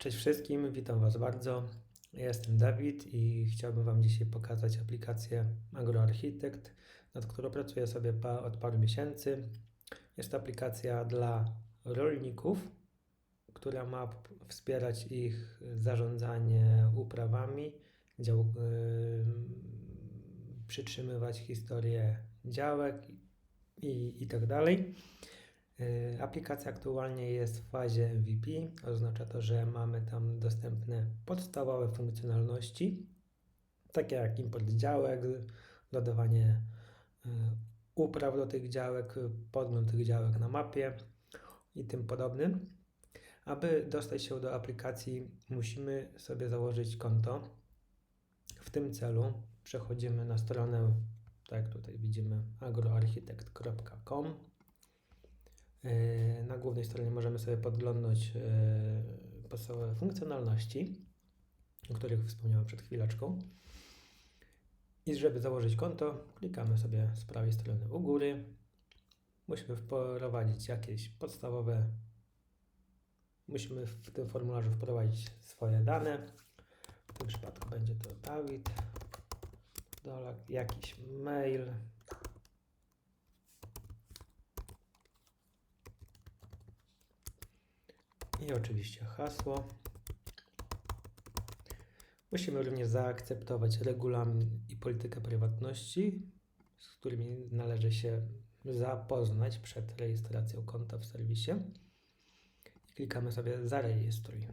Cześć wszystkim, witam Was bardzo. Ja jestem Dawid i chciałbym Wam dzisiaj pokazać aplikację AgroArchitect, nad którą pracuję sobie od paru miesięcy. Jest to aplikacja dla rolników, która ma wspierać ich zarządzanie uprawami, dział, ym, przytrzymywać historię działek i, i tak dalej. Y, Aplikacja aktualnie jest w fazie MVP, oznacza to, że mamy tam dostępne podstawowe funkcjonalności, takie jak import działek, dodawanie y, upraw do tych działek, podgląd tych działek na mapie i tym podobnym. Aby dostać się do aplikacji, musimy sobie założyć konto. W tym celu przechodzimy na stronę, tak jak tutaj widzimy, agroarchitekt.com. Yy, Na głównej stronie możemy sobie podglądnąć yy, podstawowe funkcjonalności, o których wspomniałem przed chwileczką. I żeby założyć konto, klikamy sobie z prawej strony u góry. Musimy wprowadzić jakieś podstawowe. Musimy w tym formularzu wprowadzić swoje dane. W tym przypadku będzie to Dawid, Dolak, jakiś mail, I oczywiście hasło. Musimy również zaakceptować regulamin i politykę prywatności, z którymi należy się zapoznać przed rejestracją konta w serwisie. Klikamy sobie zarejestruj.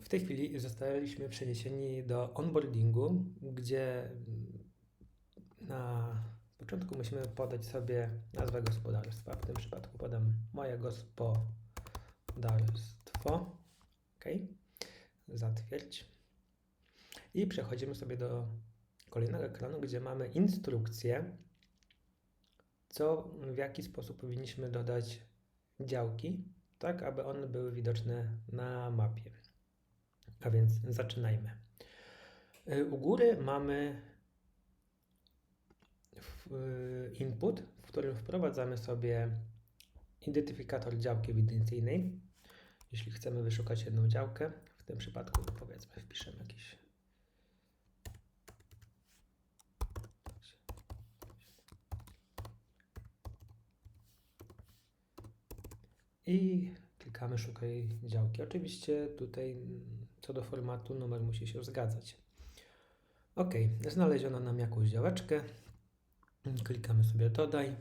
W tej chwili zostaliśmy przeniesieni do onboardingu, gdzie na początku musimy podać sobie nazwę gospodarstwa. W tym przypadku podam moje gospodarstwo. OK. Zatwierdź. I przechodzimy sobie do kolejnego ekranu, gdzie mamy instrukcję, co, w jaki sposób powinniśmy dodać działki, tak aby one były widoczne na mapie. A więc zaczynajmy. Y, U góry mamy input, w którym wprowadzamy sobie identyfikator działki ewidencyjnej. Jeśli chcemy wyszukać jedną działkę, w tym przypadku powiedzmy wpiszemy jakiś i klikamy szukaj działki. Oczywiście tutaj mm, co do formatu numer musi się zgadzać. Ok, znaleziono nam jakąś działeczkę. Klikamy sobie dodaj.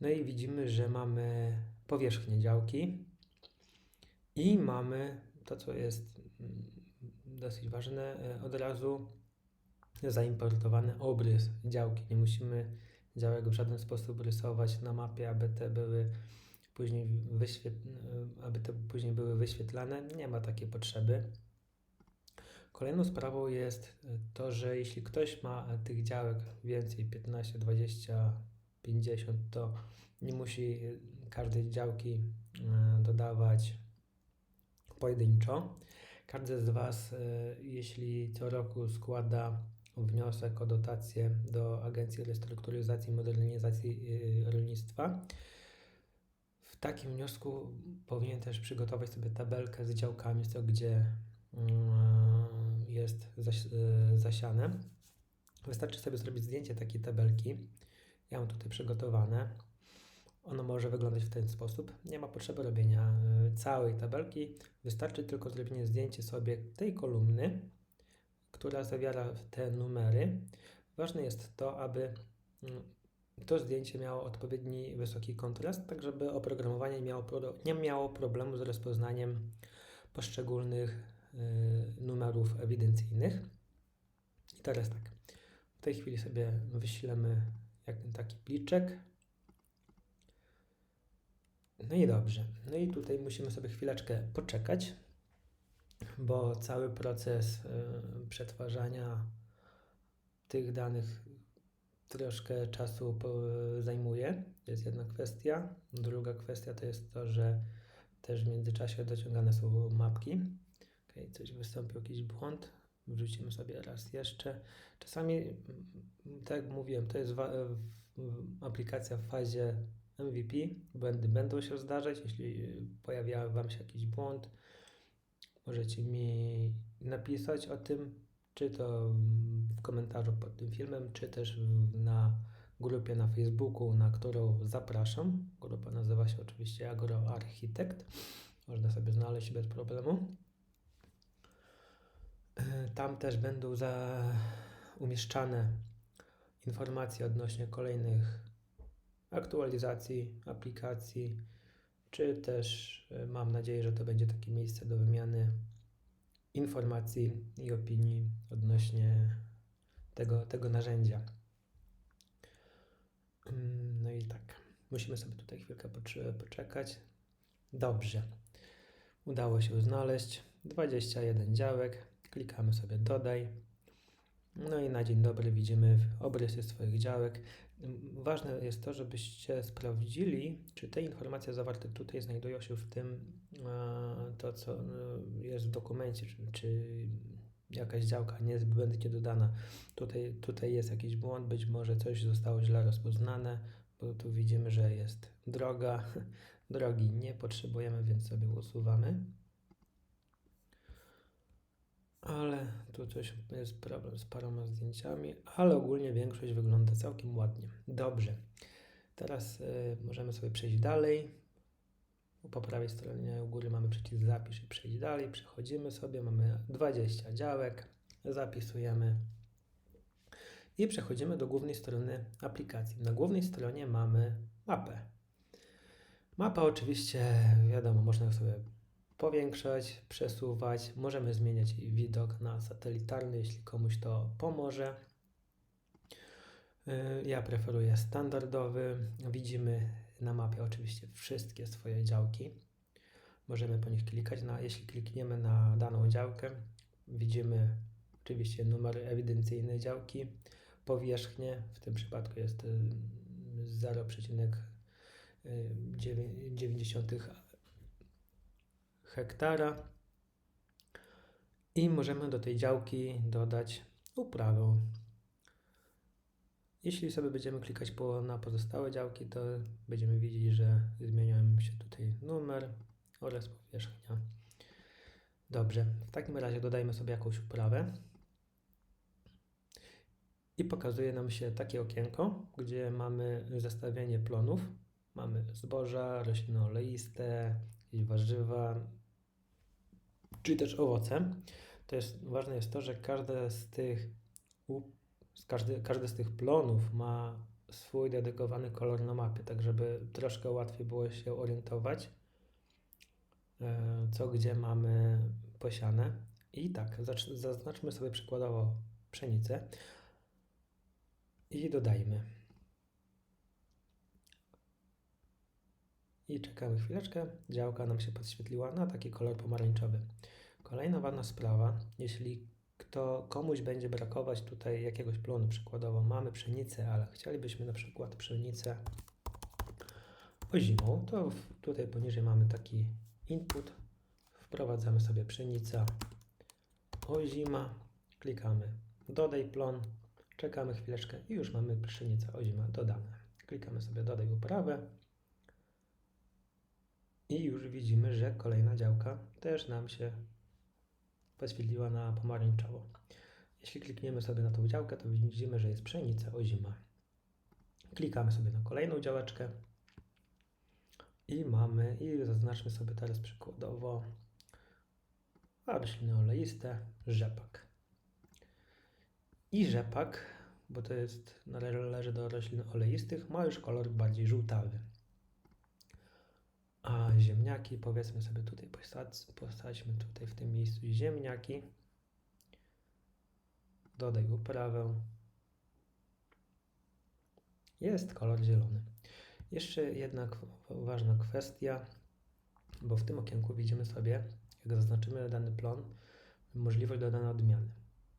No i widzimy, że mamy powierzchnię działki i mamy to, co jest mm, dosyć ważne, e, od razu zaimportowany obrys działki. Nie musimy działek w żaden sposób rysować na mapie, aby te były później wyświet- e, aby te później były wyświetlane. Nie ma takiej potrzeby. Kolejną sprawą jest e, to, że jeśli ktoś ma e, tych działek więcej 15, 20, 50, to nie musi e, każdej działki dodawać pojedynczo. Każdy z Was, jeśli co roku składa wniosek o dotację do Agencji Restrukturyzacji i Modernizacji Rolnictwa, w takim wniosku powinien też przygotować sobie tabelkę z działkami, co gdzie jest zaś, e, zasiane. Wystarczy sobie zrobić zdjęcie takiej tabelki. Ja mam tutaj przygotowane. Ono może wyglądać w ten sposób. Nie ma potrzeby robienia e, całej tabelki. Wystarczy tylko zrobienie zdjęcia sobie tej kolumny, która zawiera te numery. Ważne jest to, aby mm, to zdjęcie miało odpowiedni wysoki kontrast, tak żeby oprogramowanie miało, nie miało problemu z rozpoznaniem poszczególnych numerów ewidencyjnych. I teraz tak, w tej chwili sobie wyślemy jak taki pliczek. No i dobrze. No i tutaj musimy sobie chwileczkę poczekać, bo cały proces y, przetwarzania tych danych troszkę czasu po, zajmuje. To jest jedna kwestia. Druga kwestia to jest to, że też w międzyczasie dociągane są mapki. Coś wystąpił jakiś błąd. Wrzucimy sobie raz jeszcze. Czasami, mm, tak jak mówiłem, to jest w- aplikacja w fazie MVP. Błędy będą się zdarzać, jeśli pojawia Wam się jakiś błąd, możecie mi napisać o tym, czy to w komentarzu pod tym filmem, czy też na grupie na Facebooku, na którą zapraszam. Grupa nazywa się oczywiście Agroarchitekt. Można sobie znaleźć bez problemu. E, tam też będą za umieszczane informacje odnośnie kolejnych aktualizacji aplikacji, czy też e, mam nadzieję, że to będzie takie miejsce do wymiany informacji i opinii odnośnie tego, tego narzędzia. Mm, no i tak, musimy sobie tutaj chwilkę poczekać. Dobrze, udało się znaleźć 21 działek. Klikamy sobie dodaj. No i na dzień dobry widzimy obrysy swoich działek. Ważne jest to, żebyście sprawdzili, czy te informacje zawarte tutaj znajdują się w tym, to co e, jest w dokumencie, czy, jakaś działka nie jest błędnie dodana. Tutaj, tutaj jest jakiś błąd, być może coś zostało źle rozpoznane, bo tu widzimy, że jest droga. Drogi nie potrzebujemy, więc sobie usuwamy. Ale tu coś jest problem z paroma zdjęciami, ale ogólnie większość wygląda całkiem ładnie. Dobrze. Teraz y, możemy sobie przejść dalej. Po prawej stronie u góry mamy przycisk zapisz i przejść dalej. Przechodzimy sobie, mamy 20 działek, zapisujemy i przechodzimy do głównej strony aplikacji. Na głównej stronie mamy mapę. Mapa oczywiście, wiadomo, można sobie powiększać, przesuwać. Możemy zmieniać widok na satelitarny, jeśli komuś to pomoże. Y, ja preferuję standardowy. Widzimy na mapie oczywiście wszystkie swoje działki. Możemy po nich klikać. Na, jeśli klikniemy na daną działkę, widzimy oczywiście numer ewidencyjny działki, powierzchnię, w tym przypadku jest 0,9 y, hektara i możemy do tej działki dodać uprawę. Jeśli sobie będziemy klikać po, na pozostałe działki, to będziemy widzieć, że zmieniają się tutaj numer oraz powierzchnia. Dobrze, w takim razie dodajmy sobie jakąś uprawę. I pokazuje nam się takie okienko, gdzie mamy zestawienie plonów. Mamy zboża, rośliny oleiste, warzywa, czy też owoce. To jest, ważne jest to, że każde z tych każdy, każdy z tych plonów ma swój dedykowany kolor na mapie, tak żeby troszkę łatwiej było się orientować, e, co gdzie mamy posiane. I tak, zaznaczmy sobie przykładowo pszenicę i dodajmy. I czekamy chwileczkę. Działka nam się podświetliła na taki kolor pomarańczowy. Kolejna ważna sprawa, jeśli kto, komuś będzie brakować tutaj jakiegoś plonu, przykładowo mamy pszenicę, ale chcielibyśmy na przykład pszenicę ozimą, to w, tutaj poniżej mamy taki input, wprowadzamy sobie pszenica ozima, klikamy dodaj plon, czekamy chwileczkę i już mamy pszenicę ozima dodane. Klikamy sobie dodaj uprawę i już widzimy, że kolejna działka też nam się podświetliła na pomarańczowo. Jeśli klikniemy sobie na tą działkę, to widzimy, że jest pszenica ozima. Klikamy sobie na kolejną działeczkę i mamy, i zaznaczmy sobie teraz przykładowo rośliny oleiste, rzepak. I rzepak, bo to jest, należy do roślin oleistych, ma już kolor bardziej żółtawy. A ziemniaki, powiedzmy sobie tutaj, posadźmy tutaj w tym miejscu ziemniaki. Dodaj uprawę. Jest kolor zielony. Jeszcze jedna ważna kwestia, bo w tym okienku widzimy sobie, jak zaznaczymy dany plon, możliwość dodania odmiany.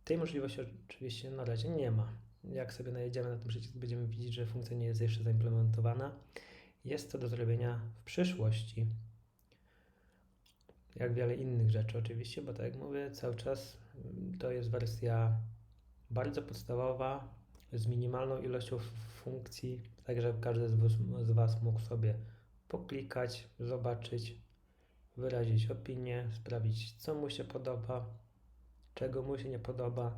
Tej możliwości oczywiście na razie nie ma. Jak sobie najedziemy na ten przycisk, będziemy widzieć, że funkcja nie jest jeszcze zaimplementowana. Jest to do zrobienia w przyszłości. Jak wiele innych rzeczy, oczywiście, bo tak jak mówię, cały czas mm, to jest wersja bardzo podstawowa, z minimalną ilością funkcji, tak żeby każdy z was, mógł sobie poklikać, zobaczyć, wyrazić opinię, sprawdzić co mu się podoba, czego mu się nie podoba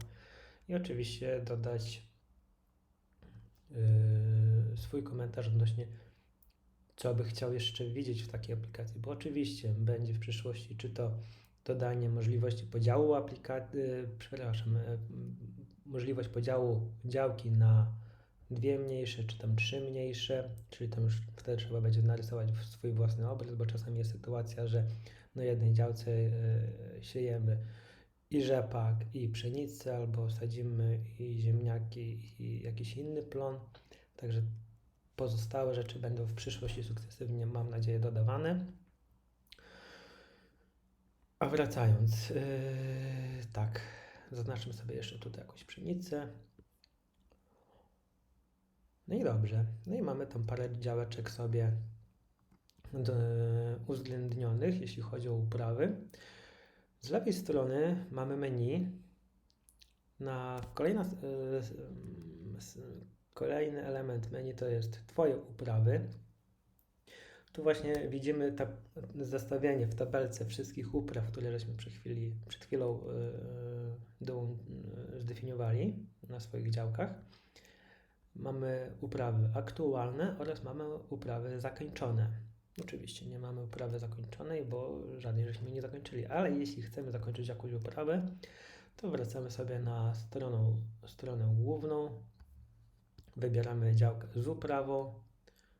i oczywiście dodać yy, swój komentarz odnośnie co by chciał jeszcze widzieć w takiej aplikacji, bo oczywiście będzie w przyszłości czy to dodanie możliwości podziału aplikacji, przepraszam, e, możliwość podziału działki na dwie mniejsze, czy tam trzy mniejsze, czyli tam już wtedy trzeba będzie narysować swój własny obraz, bo czasami jest sytuacja, że na jednej działce e, siejemy i rzepak, i pszenicę, albo sadzimy i ziemniaki, i jakiś inny plon. Także pozostałe rzeczy będą w przyszłości sukcesywnie, mam nadzieję, dodawane. A wracając, yy, tak, zaznaczmy sobie jeszcze tutaj jakąś pszenicę. No i dobrze. No i mamy tam parę działeczek sobie do, uwzględnionych, jeśli chodzi o uprawy. Z lewej strony mamy menu. Na kolejna, kolejny element menu to jest Twoje uprawy. Tu właśnie widzimy ta, zestawienie w tabelce wszystkich upraw, które żeśmy przed, chwili, przed chwilą yy, zdefiniowali na swoich działkach. Mamy uprawy aktualne oraz mamy uprawy zakończone. Oczywiście nie mamy uprawy zakończonej, bo żadnej żeśmy nie zakończyli, ale jeśli chcemy zakończyć jakąś uprawę, to wracamy sobie na stronę, stronę główną, wybieramy działkę z uprawą,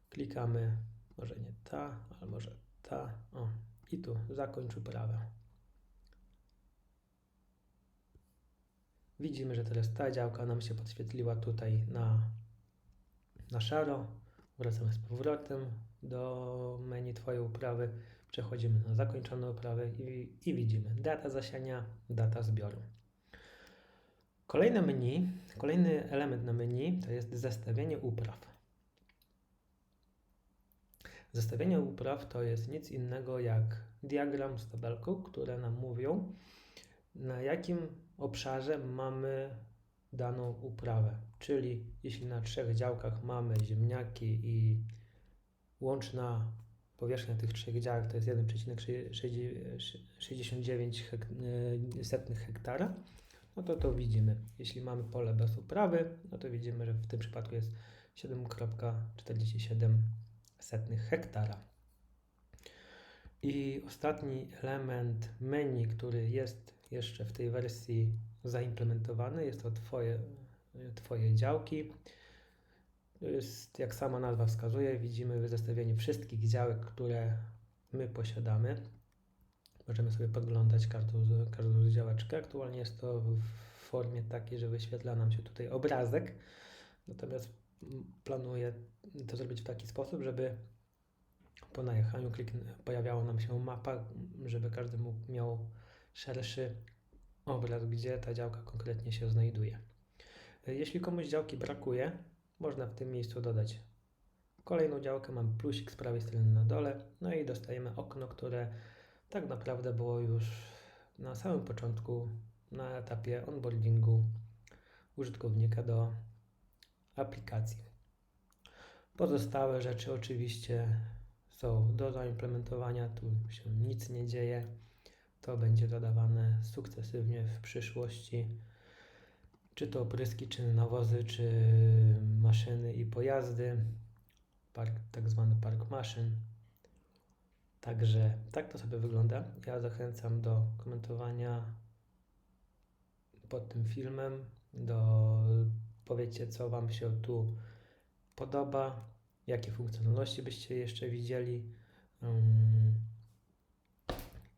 klikamy, może nie ta, ale może ta, o, i tu zakończ uprawę. Widzimy, że teraz ta działka nam się podświetliła tutaj na, na szaro. Wracamy z powrotem do menu Twojej uprawy. Przechodzimy na zakończoną uprawę i, i widzimy data zasiania, data zbioru. Kolejne menu, kolejny element na menu to jest zestawienie upraw. Zestawienie upraw to jest nic innego jak diagram z tabelką, które nam mówią, na jakim obszarze mamy daną uprawę. Czyli jeśli na trzech działkach mamy ziemniaki i łączna powierzchnia tych trzech działek to jest 1,69 hek setnych hektara, no to to widzimy. Jeśli mamy pole bez uprawy, no to widzimy, że w tym przypadku jest 7,47 setnych hektara. I ostatni element menu, który jest jeszcze w tej wersji zaimplementowany, jest to Twoje, twoje działki. Jest, jak sama nazwa wskazuje, widzimy zestawienie wszystkich działek, które my posiadamy. Możemy sobie podglądać każdą, każdą działeczkę. Aktualnie jest to w formie takiej, że wyświetla nam się tutaj obrazek. Natomiast planuję to zrobić w taki sposób, żeby po najechaniu pojawiała nam się mapa, żeby każdy mógł miał szerszy obraz, gdzie ta działka konkretnie się znajduje. Jeśli komuś działki brakuje, można w tym miejscu dodać kolejną działkę, mam plusik z prawej strony na dole, no i dostajemy okno, które tak naprawdę było już na samym początku, na etapie onboardingu użytkownika do aplikacji. Pozostałe rzeczy oczywiście są do zaimplementowania, tu się nic nie dzieje. To będzie dodawane sukcesywnie w przyszłości. Czy to opryski, czy nawozy, czy maszyny i pojazdy. Park, tak zwany park maszyn. Także tak to sobie wygląda. Ja zachęcam do komentowania pod tym filmem, do powiedzcie co Wam się tu podoba, jakie funkcjonalności byście jeszcze widzieli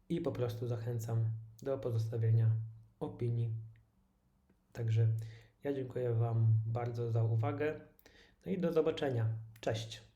i po prostu zachęcam do pozostawienia opinii. Także ja dziękuję Wam bardzo za uwagę no i do zobaczenia. Cześć.